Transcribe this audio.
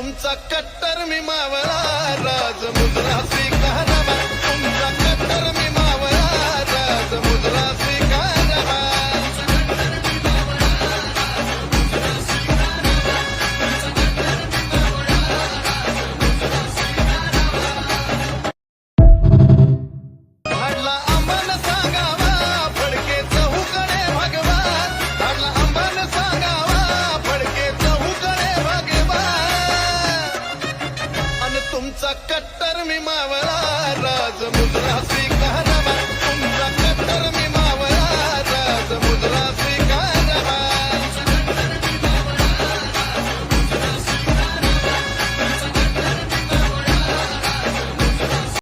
तुमचा कट्टर मी मावळा राज मुद्रा சக்கத்தருமி மாவலா